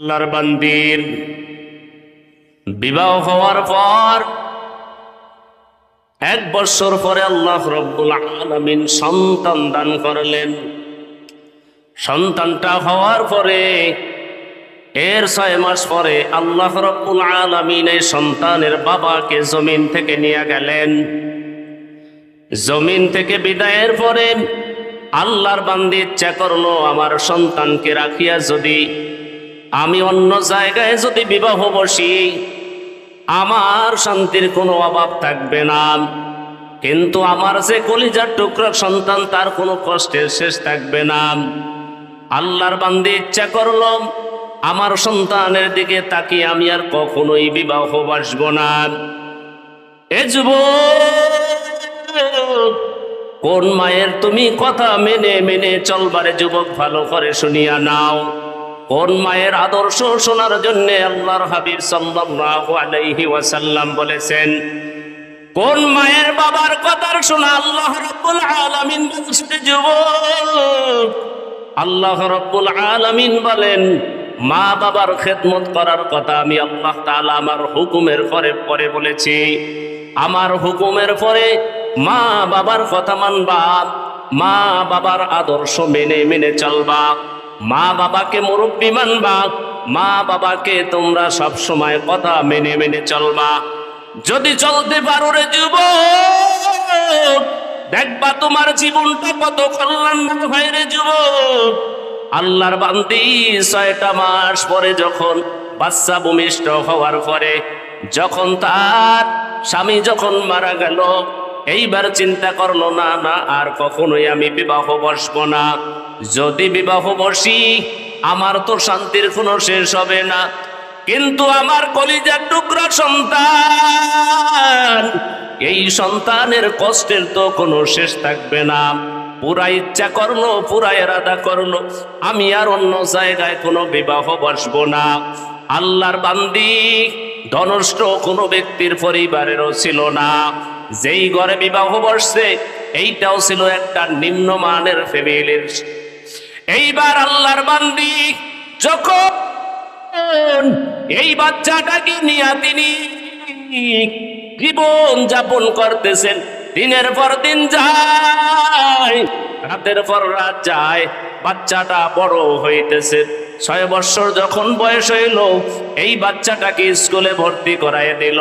আল্লাহর বান্দির। বিবাহ হওয়ার পর এক বছর পরে আল্লাহ রব্বুল আলমিন সন্তান দান করলেন। সন্তানটা হওয়ার পরে এর ছয় মাস পরে আল্লাহ রব্বুল আলমিন এই সন্তানের বাবাকে জমিন থেকে নিয়ে গেলেন। জমিন থেকে বিদায়ের পরে আল্লাহর বান্দি ইচ্ছা করল, আমার সন্তানকে রাখিয়া যদি আমি অন্য জায়গায় যদি বিবাহ বসি, আমার শান্তির কোনো অভাব থাকবে না। কিন্তু আমার যে কলিজার টুকরা সন্তান, তার কোনো কষ্টের শেষ থাকবে না। আল্লাহর বান্দি ইচ্ছা করল, আমার সন্তানের দিকে তাকিয়ে আমি আর কখনোই বিবাহ বাসব না। এ যুবক, কোন মায়ের তুমি কথা মেনে মেনে চলবারে যুবক ভালো করে শুনিয়া নাও। কোন মায়ের আদর্শ শোনার জন্য আল্লাহর হাবিব সাল্লাল্লাহু আলাইহি ওয়াসাল্লাম বলেছেন, কোন মায়ের বাবার কথার শোনা আল্লাহ রাব্বুল আলামিন বলছে যুবক আল্লাহ রাব্বুল আলামিন বলেন, মা বাবার খেদমত করার কথা আমি আল্লাহ তাআলা আমার হুকুমের পরে পরে বলেছি। আমার হুকুমের পরে মা বাবার কথা মানবা, মা বাবার আদর্শ মেনে মেনে চলবা। মা বাবাকে মুরব্বী মানবা, মা বাবাকে তোমরা সব সময় কথা মেনে মেনে চলবা। যদি চলতে পারো রে যুব দেখবা তোমার জীবনটা কত কল্যাণ হয় রে যুবক। আল্লাহর বান্দি ছয়টা মাস পরে যখন বাচ্চা ভূমিষ্ঠ হওয়ার পরে, যখন তার স্বামী যখন মারা গেল এইবার চিন্তা করল, না না, আর কখনোই আমি বিবাহ বসব না। যদি বিবাহ বসি, আমার তো শান্তির কোনো শেষ হবে না। কিন্তু আমার কলিজার টুকরা সন্তান, এই সন্তানের কষ্টের তো কোনো শেষ থাকবে না। পুরা ইচ্ছা করল, পুরা এরাদা করল, আমি আর অন্য জায়গায় কোনো বিবাহ বসবো না। আল্লাহর বান্দি, ধনষ্ট কোনো ব্যক্তির পরিবারেরও ছিল না। যেই ঘরে বিবাহ বসছে, এইটাও ছিল একটা নিম্নমানের ফ্যামিলির। এইবার আল্লাহর বান্দি যখন এই বাচ্চাটাকে নিয়ে তিনি জীবন যাপন করতেছেন, দিনের পর দিন যায়, রাতের পর রাত যায়, বাচ্চাটা বড় হইতেছে। ছয় বছর যখন বয়স হইল, এই বাচ্চাটাকে স্কুলে ভর্তি করায় দিল।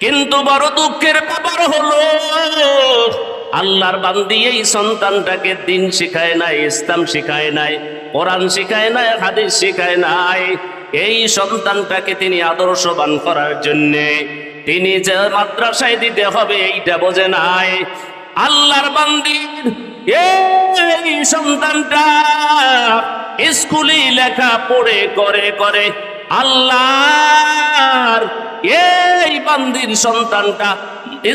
কিন্তু বড় দুঃখের ব্যাপার হলো, আল্লাহর বান্দি এই সন্তানটাকে দিন শিখায় নাই, ইসলাম শিখায় নাই, কোরআন শিখায় নাই, হাদিস শিখায় নাই। এই সন্তানটাকে তিনি আদর্শবান করার জন্য তিনি যে মাদ্রাসায় দিতে হবে এইটা বোঝে নাই। আল্লাহর বান্দির এই সন্তানটা স্কুলে লেখা পড়ে, করে করে। আল্লাহর এই বান্দির সন্তানটা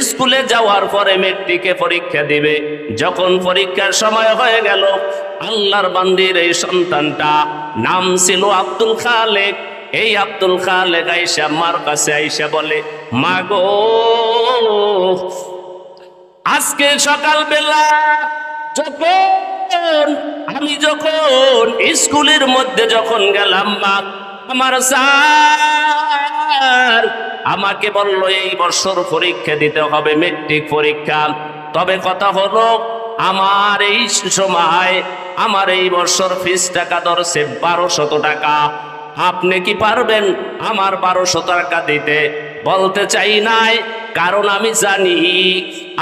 স্কুলে যাওয়ার পরে মেট্রিকে পরীক্ষা দিবে। যখন পরীক্ষার সময় হয়ে গেল, আল্লাহর বান্দির এই সন্তানটা নাম ছিল আব্দুল খালেক। এই আব্দুল খালেক আইসা, মার কাছে আইসা বলে, মা গো, আজকে সকালবেলা যখন আমি যখন স্কুলের মধ্যে যখন গেলাম, মা আমার স্যার, আমাকে বলল, এই বছর পরীক্ষা দিতে হবে মেট্রিক পরীক্ষা। তবে কথা হলো, আমার এই সময় আমার এই বছর ফিস টাকা ধরছে বারোশত টাকা। আপনি কি পারবেন আমার বারোশো টাকা দিতে? বলতে চাই নাই, কারণ আমি জানি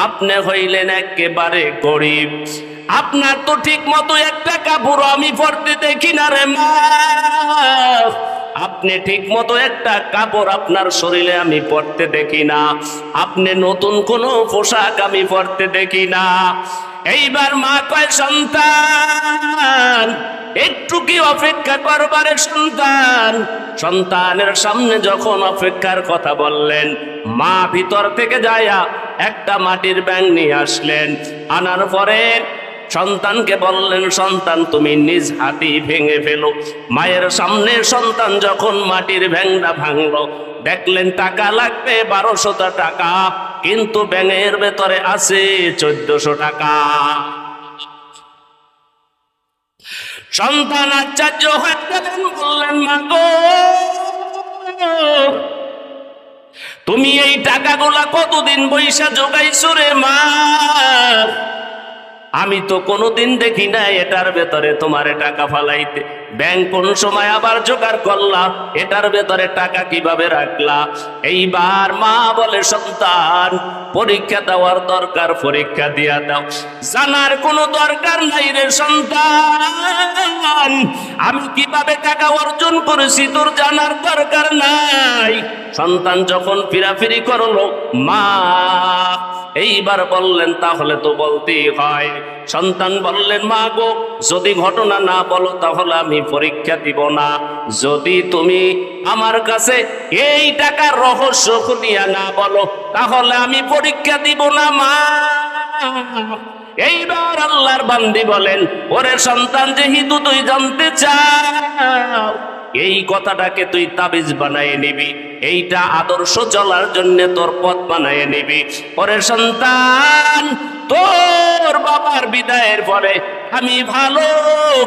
আপনি হইলেন একেবারে গরিব। আপনার তো ঠিক মতো এক টাকা কাপড় আমি পরতে দেখি না রে মা। আপনি ঠিক মতো একটা কাপড় আপনার শরীরে আমি পরতে দেখি না। আপনি নতুন কোনো পোশাক আমি পরতে দেখি না। এইবার মা কয়, সন্তান, একটু কি অপেক্ষা করবারে সন্তান? সন্তানের সামনে যখন অপেক্ষার কথা বললেন, মা ভিতর থেকে যায়া একটা মাটির ব্যাং নিয়ে আসলেন। আনার পরে সন্তানকে বললেন, সন্তান, তুমি নিজ হাতি ভেঙে ফেলো। মায়ের সামনে সন্তান যখন মাটির ভ্যাংটা ভাঙলো, দেখলেন টাকা লাগবে বারোশত টাকা, কিন্তু ব্যাঙের ভেতরে আছে চোদ্দশো টাকা। সন্তান গেলেন, বললেন, মা গো, তুমি এই টাকাগুলা কতদিন বৈশা জোগাইছো রে মা? আমি তো কোনোদিন দেখি না এটার ভেতরে তোমার টাকা ফালাইতে। ব্যাংক কোন সময় আবার জোগাড় করলা? এটার ভেতরে টাকা কীভাবে রাখলা? এইবার মা বলে, সন্তান, পরীক্ষা দেওয়ার দরকার, পরীক্ষা দিয়া দাও। জানার কোনো দরকার নাই রে সন্তান। আমি কীভাবে টাকা অর্জন করেছি তোর জানার দরকার নাই। সন্তান যখন ফিরাফিরি করল, মা এইবার বললেন, তাহলে তো বলতেই হয়। সন্তান বললেন, মা গো, যদি ঘটনা না বলো, তাহলে আমি পরীক্ষা দিব না। যদি তুমি আমার কাছে এই টাকার রহস্য খুলিয়া না বলো, তাহলে আমি পরীক্ষা দিব না, মা। এইবার আল্লাহর বান্দি বলেন, ওরে সন্তান, যেহেতু তুই জানতে চাও এই কথাটাকে তুই তাবিজ বানায় নিবি। এইটা আদর্শ চলার জন্য তোর পথ বানায় নিবি। ওরে সন্তান, তোর বাবার বিদায়ের পরে আমি ভালো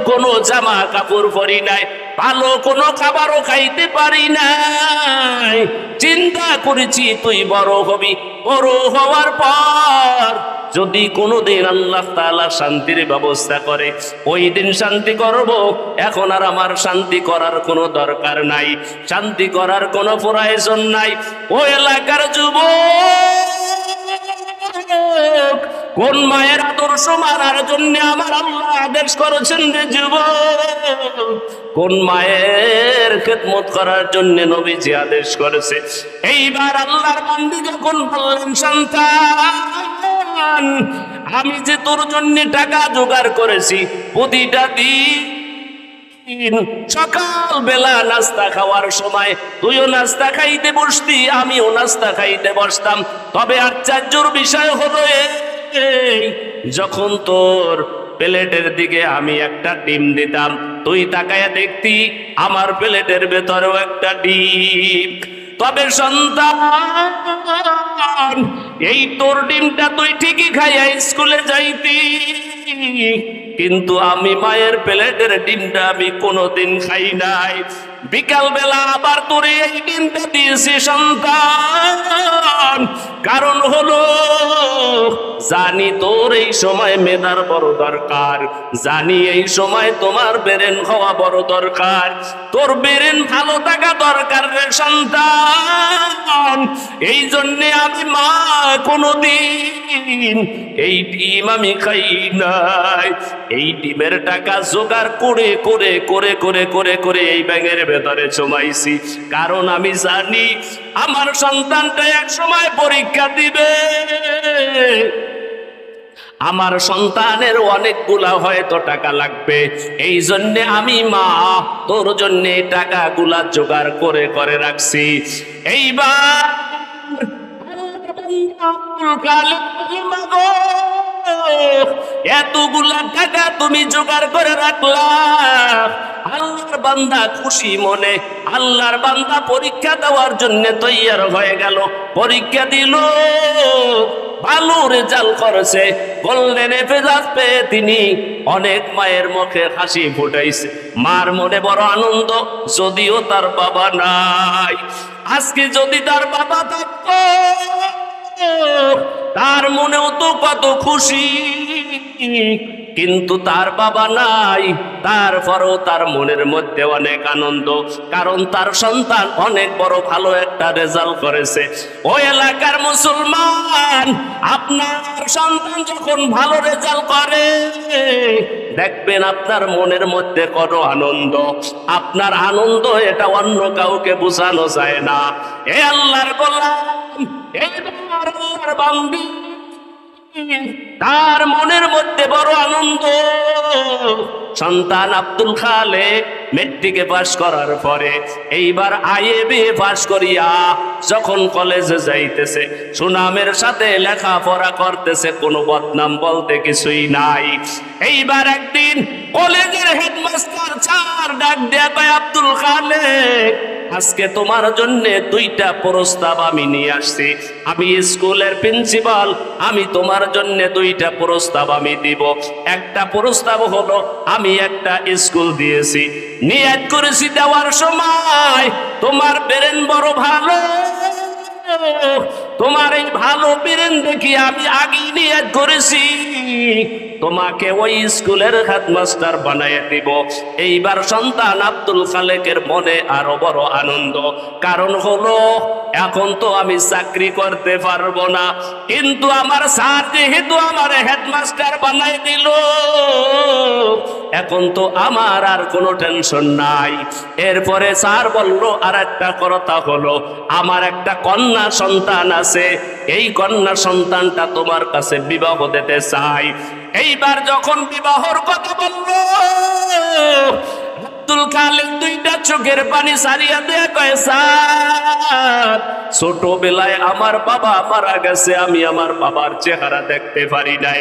কোনো জামা কাপড় পরি নাই, ভালো কোনো খাবারও খাইতে পারি নাই। চিন্তা করেছি তুই বড় হবি। বড় হওয়ার পর যদি কোনোদিন আল্লাহ তাআলা শান্তির ব্যবস্থা করে, ওই দিন শান্তি করব, এখন আর আমার শান্তি করার কোনো দরকার নাই, শান্তি করার কোনো প্রয়োজন নাই। ও এলাকার যুবক, কোন মায়ের আদর্শ মারার জন্য আমার আল্লাহ আদেশ করেছেন রে যুবক? কোন মায়ের খেদমত করার জন্য নবীজি আদেশ করেছে? এইবার আল্লাহর বান্দি যখন বললেন, সন্তান আমি যে তোর জন্য টাকা জোগাড় করেছি প্রতিটা দিন। সকাল বেলা নাস্তা খাওয়ার সময় তুইও নাস্তা খাইতে বসতি, আমিও নাস্তা খাইতে বসতাম। তবে আশ্চর্যর বিষয় হলো যখন তোর প্লেটের দিকে আমি একটা ডিম দিতাম, তুই তাকায় দেখতি আমার প্লেটের ভেতরেও একটা ডিম। তবে সন্তান, এই তোর ডিমটা তুই ঠিকই খাইয়া স্কুলে যাইতি। কিন্তু আমি মায়ের প্লেটের ডিমটা আমি কোনোদিন খাই নাই। বিকাল বেলা আবার তোরে এই ডিমটা দিয়েছি সন্তান। কারণ হলো, জানি তোর এই সময় মেধার বড় দরকার, জানি এই সময় তোমার বেরেন হওয়া বড় দরকার। তোর বেরেন ভালো থাকা দরকার রে সন্তান। এই জন্যে আমি মা কোনোদিন এই ডিম আমি খাই নাই। এই ডিমের টাকা জোগাড় করে করে করে করে করে করে এই ব্যাঙের ভেতরে জমাইছি কারণ আমি জানি আমার সন্তানটা এক সময় পরীক্ষা দিবে। আমার সন্তানের অনেকগুলা হয়তো টাকা লাগবে। এই জন্যে আমি মা, তোর জন্যে টাকাগুলা জোগাড় করে করে রাখছি। এইবার এতগুলা টাকা তুমি জোগাড় করে রাখলা। আল্লাহর বান্দা খুশি মনে, আল্লাহর বান্দা পরীক্ষা দেওয়ার জন্য তৈয়ার হয়ে গেল। পরীক্ষা দিল ভালো রেজাল্ট করেছে। গোল্ডেন এফেজাজ পেয়ে তিনি অনেক মায়ের মুখে হাসি ফুটাইছে। মার মনে বড় আনন্দ, যদিও তার বাবা নাই। আজকে যদি তার বাবা থাকতো তার মনেও তো কত খুশি। কিন্তু তার বাবা নাই, তারপরও তার মনের মধ্যে অনেক আনন্দ, কারণ তার সন্তান অনেক বড় ভালো একটা রেজাল্ট করেছে। ওই এলাকার মুসলমান, আপনার সন্তান যখন ভালো রেজাল্ট করে, দেখবেন আপনার মনের মধ্যে কত আনন্দ। আপনার আনন্দ এটা অন্য কাউকে বোঝানো যায় না। এ আল্লাহর গোলাম আল্লাহর বান্দি। তার মনের মধ্যে বড় আনন্দ। সন্তান আব্দুল খালে মেট্রিকে পাশ করার পরে এইবার আইএবি পাশ করিয়া যখন কলেজে যাইতেছে, সুনামের সাথে লেখাপড়া করতেছে, কোনো বদনাম বলতে কিছুই নাই। এইবার একদিন কলেজের হেডমাস্টার ছাড় ডাক দেয়া আব্দুল খালে আজকে তোমার জন্য দুইটা প্রস্তাব আমি নিয়ে আসছি। আমি স্কুলের প্রিন্সিপাল, আমি তোমার জন্য দুইটা প্রস্তাব আমি দিব। একটা প্রস্তাব হলো, আমি একটা স্কুল দিয়েছি। নিয়াত করেছি দেওয়ার সময়, তোমার বেরেন বড় ভালো। তোমার এই ভালো বেরেন দেখি আমি আগেই নিয়াত করেছি। তোমাকে ওই স্কুলের হেডমাস্টার বানাইয়ে দিব। এইবার সন্তান আব্দুল খালেকের মনে আরও বড় আনন্দ। কারণ হলো এখন তো আমি চাকরি করতে পারব না। কিন্তু আমার স্যার যেহেতু আমার হেডমাস্টার বানাই দিল, এখন তো আমার আর কোনো টেনশন নাই। এরপরে স্যার বলল আর একটা কথা হলো, আমার একটা কন্যা সন্তান আছে। এই কন্যা সন্তানটা তোমার কাছে বিবাহ দিতে চাই। এইবার যখন বিবাহর কথা বলল আব্দুল খালেক দুইটা চোখের পানি সারিয়া দেয়া কয়, স্যার, ছোটবেলায় আমার বাবা মারা গেছে, আমি আমার বাবার চেহারা দেখতে পারি নাই।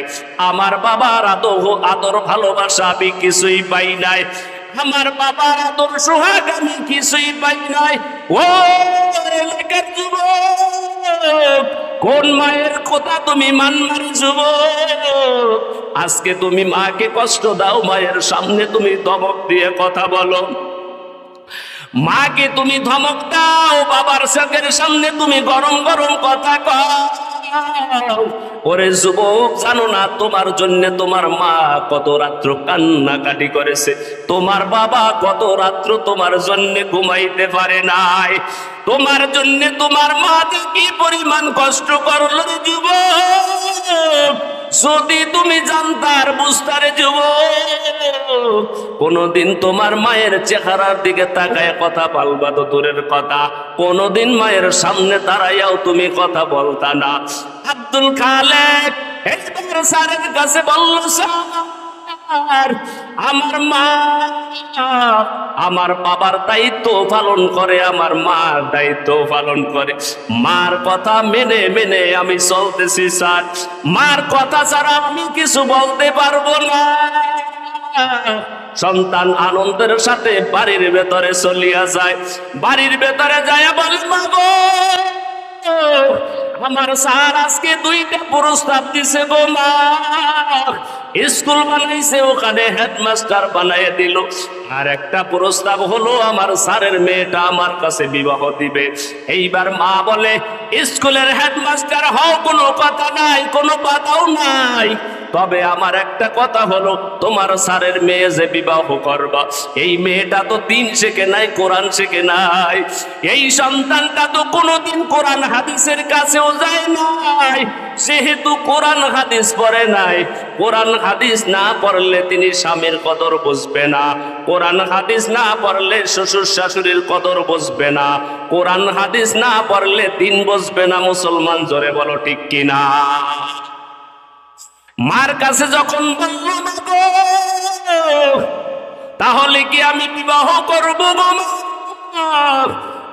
আমার বাবার আদর আদর ভালোবাসা আমি কিছুই পাই নাই। আমার বাবার আদর সোহাগ আমি কিছুই পাই নাই। ও এলাকার যুবক, কোন মায়ের কথা তুমি মানমারি যুবক? আজকে তুমি মাকে কষ্ট দাও, মায়ের সামনে তুমি ধমক দিয়ে কথা বলো। মাকে তুমি ধমক দাও, বাবার চোখের সামনে তুমি গরম গরম কথা কও। ওরে যুবক, জানো না তোমার জন্য তোমার মা কত রাত্র কান্নাকাটি করেছে। তোমার বাবা কত রাত্র তোমার জন্য ঘুমাইতে পারে নাই। তোমার জন্য তোমার মা কি পরিমাণ কষ্ট করল যুবক। যদি তুমি জানতার বুঝতারে যুব কোনদিন তোমার মায়ের চেহারার দিকে তাকায় কথা বলবা তো দূরের কথা। কোনদিন মায়ের সামনে দাঁড়াইয়াও তুমি কথা বলতা না। আব্দুল খালেক কাছে বলল স্যার আমার মা আমার বাবার দায়িত্ব পালন করে, আমার মার দায়িত্ব পালন করে। মার কথা মেনে মেনে আমি চলতেছি, স্যার। মার কথা ছাড়া আমি কিছু বলতে পারব না। সন্তান আনন্দের সাথে বাড়ির ভেতরে চলিয়া যায়। বাড়ির ভেতরে যায় বলে মাগো আমার স্যার আজকে দুইটা প্রস্তাব দিছে গো মা। স্কুল বানাইছে, ওখানে হেডমাস্টার বানায় দিল। আর একটা প্রস্তাব হলো, আমার স্যারের মেয়েটা আমার কাছে বিবাহ দিবে। এইবার মা বলে, স্কুলের হেডমাস্টার হও, কোনো কথা নাই, কোনো বাধাও নাই। তবে আমার একটা কথা হলো, তোমার স্যারের মেয়ে যে বিবাহ করবা, এই মেয়েটা তো দিন শেখে নাই, কোরআন শেখে নাই। এই সন্তানটা তো কোনোদিন কোরআন হাদিসের কাছেও যায় নাই, যেহেতু কোরআন হাদিস পড়ে নাই। কোরআন হাদিস না পড়লে তিনি স্বামীর কদর বুঝবে না। কোরআন হাদিস না পড়লে শ্বশুর শাশুড়ির কদর বুঝবে না। কোরআন হাদিস না পড়লে দিন বুঝবে না, মুসলমান জোরে বলো ঠিক কিনা? মার কাছে যখন বলল তাহলে কি আমি বিবাহ করব,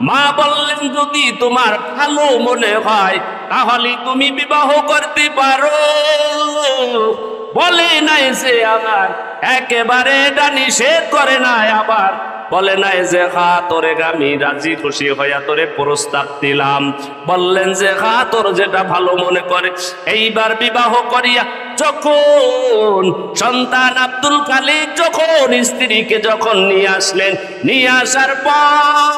মা? বললেন, যদি তোমার ভালো মনে হয়, তাহলে তুমি বিবাহ করতে পারো। বলে নাই যে আমার একেবারে এটা নিষেধ করে নাই আবার। বলে নাই যে, হা, তোরে আমি রাজি খুশি হইয়া তোরে প্রস্তাব দিলাম। বললেন যে, হা, তোর যেটা ভালো মনে করে, এইবার বিবাহ করিয়া যখন সন্তান আব্দুল কালিক যখন স্ত্রীকে যখন নিয়ে আসলেন, নিয়ে আসার পর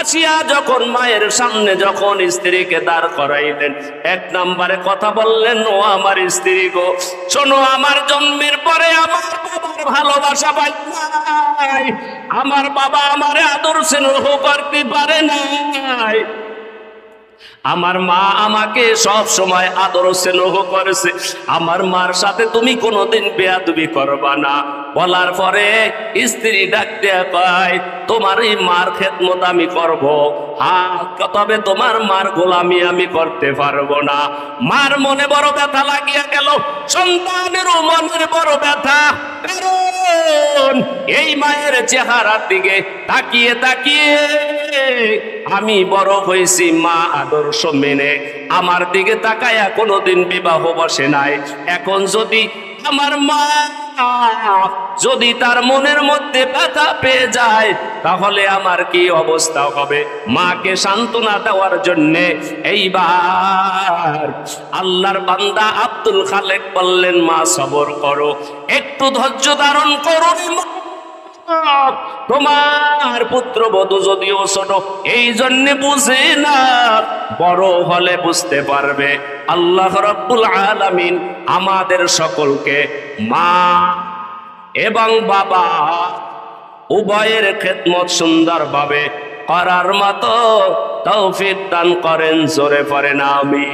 আসিয়া যখন মায়ের সামনে যখন স্ত্রীকে দাঁড় করাইলেন, এক নম্বরে কথা বললেন, ও আমার স্ত্রী গো, শোনো, আমার জন্মের পরে আমার বাবার ভালোবাসা পাই আমার বাবা আমারে আদর স্নেহ করতে পারে নাই। আমার মা আমাকে সব সময় আদর স্নেহ করেছে। আমার মার সাথে তুমি কোনোদিন বেয়াদবি করবা না। বলার পরে স্ত্রী ডাকতে পায় তোমার এই মার খেদমত আমি করব। হ্যাঁ তবে তোমার মার গোলামি আমি করতে পারব না। মার মনে বড় ব্যথা লাগিয়া গেল। সন্তানেরও মনের বড় ব্যথা। এই মায়ের চেহারার দিকে তাকিয়ে তাকিয়ে আমি বড় হয়েছি, মা আদর্শ মেনে। আমার দিকে তাকায়া কোনোদিন বিবাহ বসে নাই। এখন যদি আমার মা, যদি তার মনের মধ্যে ব্যথা পেয়ে যায়, তাহলে আমার কি অবস্থা হবে? মাকে সান্ত্বনা দেওয়ার জন্যে এইবার আল্লাহর বান্দা আব্দুল খালেক বললেন, মা, সবর করো। একটু ধৈর্য ধারণ করো। তোমার পুত্র বধূ যদিও ছোট, এই জন্যে বুঝে না, বড় হলে বুঝতে পারবে। আল্লাহ রব্বুল আলামিন আমাদের সকলকে মা এবং বাবা উভয়ের খেদমত সুন্দরভাবে করার মতো তৌফিক দান করেন, জোরে পড়েন আমি